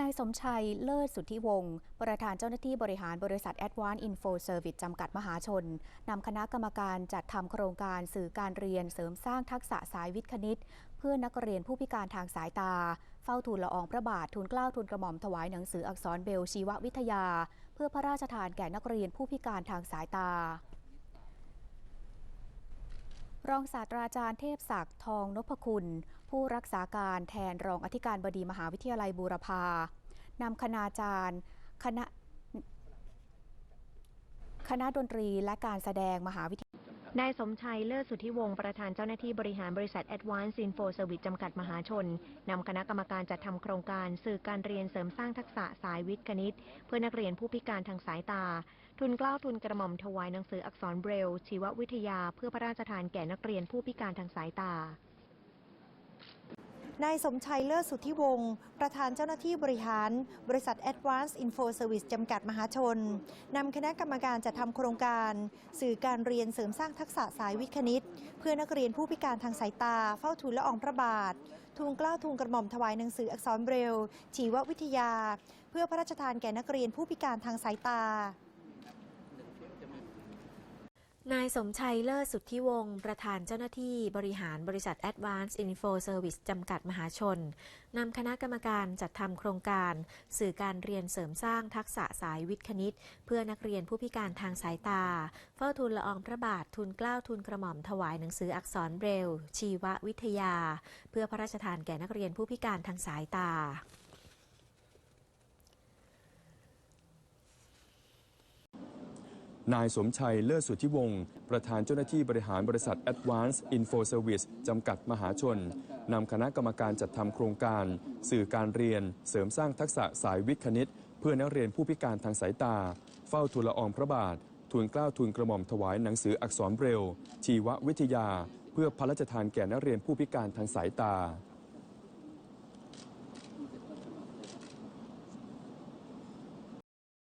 นายสมชัยเลิศสุทธิวงศ์ ประธานเจ้าหน้าที่บริหารบริษัท Advanced Info Service จำกัดมหาชน นำคณะกรรมการจัดทำโครงการสื่อการเรียนเสริมสร้างทักษะสายวิทย์คณิต เพื่อนักเรียนผู้พิการทางสายตา เฝ้าทูลละอองพระบาททูลเกล้าทูลกระหม่อมถวายหนังสืออักษรเบลชีววิทยา เพื่อพระราชทานแก่นักเรียนผู้พิการทางสายตา รองศาสตราจารย์เทพศักดิ์ทองนพคุณ ผู้รักษาการแทนรองอธิการบดีมหาวิทยาลัยบูรพานำคณาจารย์คณะคณะดนตรีและการแสดงมหาวิทยาลัย นายสมชัยเลิศสุทธิวงศ์ประธานเจ้าหน้าที่บริหารบริษัท Advanced Info Service จำกัดมหาชน นำคณะกรรมการจัดทำโครงการสื่อการเรียนเสริมสร้างทักษะสายวิทย์คณิต เพื่อนักเรียนผู้พิการทางสายตา ทุนกล้าวทุนกระหม่อมถวายหนังสืออักษรเบรล ชีววิทยา เพื่อพระราชทานแก่นักเรียนผู้พิการทางสายตา นายสมชัยเลิศสุทธิวงศ์ประธานเจ้าหน้าที่บริหาร บริษัท Advanced Info Service จำกัดมหาชน นำคณะกรรมการจัดทำโครงการ สื่อการเรียนเสริมสร้างทักษะสายวิทย์คณิต เพื่อนักเรียนผู้พิการทางสายตา เฝ้าทูลละอองพระบาท ทูลเกล้าทูลกระหม่อมถวายหนังสืออักษรเบรลล์ชีววิทยา เพื่อพระราชทานแก่นักเรียนผู้พิการทางสายตา นายสมชัยเลิศสุทธิวงศ์ประธานเจ้าหน้าที่บริหารบริษัท Advanced Info Service จำกัดมหาชน นำคณะกรรมการจัดทำโครงการ สื่อการเรียนเสริมสร้างทักษะสายวิทย์คณิต เพื่อนักเรียนผู้พิการทางสายตา เฝ้าทูลละอองพระบาททูลเกล้าทูลกระหม่อมถวายหนังสืออักษรเบรลชีววิทยา เพื่อพระราชทานแก่นักเรียนผู้พิการทางสายตา นายสมชัยเลิศสุทธิวงศ์ประธานเจ้าหน้าที่บริหารบริษัท Advanced Info Service จำกัดมหาชน นำคณะกรรมการจัดทำโครงการ สื่อการเรียน เสริมสร้างทักษะสายวิทย์คณิต เพื่อนักเรียนผู้พิการทางสายตา เฝ้าทูลละอองพระบาท ทูลเกล้าทูลกระหม่อมถวายหนังสืออักษรเบรลชีววิทยา เพื่อพระราชทานแก่นักเรียนผู้พิการทางสายตา